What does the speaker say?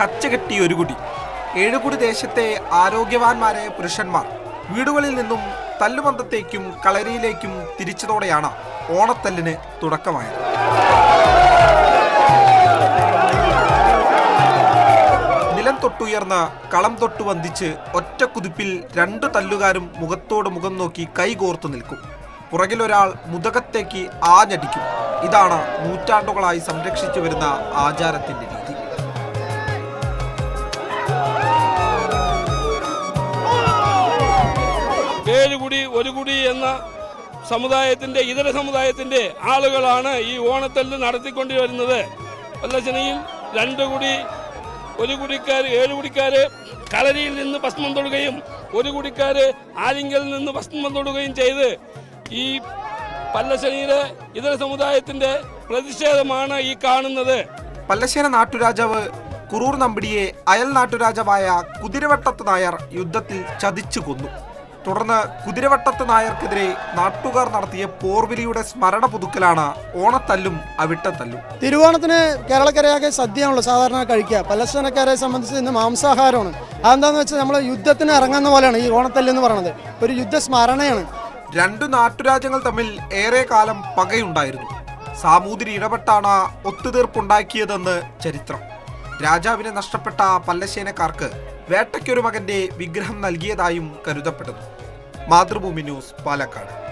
കച്ചകെട്ടിയ ഒരു കുടി. ഏഴുകുടി ദേശത്തെ ആരോഗ്യവാന്മാരായ പുരുഷന്മാർ വീടുകളിൽ നിന്നും തല്ലുമന്തത്തേക്കും കളരിയിലേക്കും തിരിച്ചതോടെയാണ് ഓണത്തല്ലിന് തുടക്കമായത്. നിലം തൊട്ടുയർന്ന് കളം തൊട്ടു വന്ദിച്ച് ഒറ്റ കുതിപ്പിൽ രണ്ടു തല്ലുകാരും മുഖത്തോട് മുഖം നോക്കി കൈകോർത്തു നിൽക്കും. പുറകിലൊരാൾ മുതകത്തേക്ക് ആഞ്ഞടിക്കും. ഇതാണ് നൂറ്റാണ്ടുകളായി സംരക്ഷിച്ചു വരുന്ന ആചാരത്തിന്റെ രീതി. ഏഴ് കുടി ഒരു കുടി എന്ന സമുദായത്തിന്റെ ഇതര സമുദായത്തിന്റെ ആളുകളാണ് ഈ ഓണത്തല്ല് നടത്തിക്കൊണ്ടുവരുന്നത്. വല്ലശനയിൽ രണ്ട് കുടി ഒരു കുടിക്കാർ ഏഴ് കുടിക്കാര് കളരിയിൽ നിന്ന് ഭസ്മം തൊടുകയും ഒരു കുടിക്കാര് ആലിങ്കലിൽ നിന്ന് ഭസ്മം തൊടുകയും ചെയ്ത് ഈ പല്ലശ്ശേരിയിലെ ഇതര സമുദായത്തിന്റെ പ്രതിഷേധമാണ് ഈ കാണുന്നത്. പല്ലശ്ശേര നാട്ടുരാജാവ് കുറൂർ നമ്പിടിയെ അയൽ നാട്ടുരാജാവായ കുതിരവട്ടത്ത് നായർ യുദ്ധത്തിൽ ചതിച്ചു കൊന്നു. തുടർന്ന് കുതിരവട്ടത്ത് നായർക്കെതിരെ നാട്ടുകാർ നടത്തിയ പോർവിലിയുടെ സ്മരണ പുതുക്കലാണ് ഓണത്തല്ലും അവിട്ടത്തല്ലും. തിരുവോണത്തിന് കേരളക്കരയാകെ സദ്യയാണല്ലോ സാധാരണ കഴിക്കുക. പലസ്തീനക്കാരെ സംബന്ധിച്ച് ഇന്ന് മാംസാഹാരമാണ്. അതെന്താന്ന് വെച്ചാൽ നമ്മൾ യുദ്ധത്തിന് ഇറങ്ങുന്ന പോലെയാണ് ഈ ഓണത്തല്ല് എന്ന് പറയുന്നത് ഒരു യുദ്ധ സ്മരണയാണ്. രണ്ടു നാട്ടുരാജ്യങ്ങൾ തമ്മിൽ ഏറെ കാലം പകയുണ്ടായിരുന്നു. സാമൂതിരി ഇടപെട്ടാണ് ഒത്തുതീർപ്പുണ്ടാക്കിയതെന്ന് ചരിത്രം. രാജാവിനെ നഷ്ടപ്പെട്ട പല്ലശേനക്കാർക്ക് വേട്ടയ്ക്കൊരു മകന്റെ വിഗ്രഹം നൽകിയതായും കരുതപ്പെടുന്നു. മാതൃഭൂമി ന്യൂസ് പാലക്കാട്.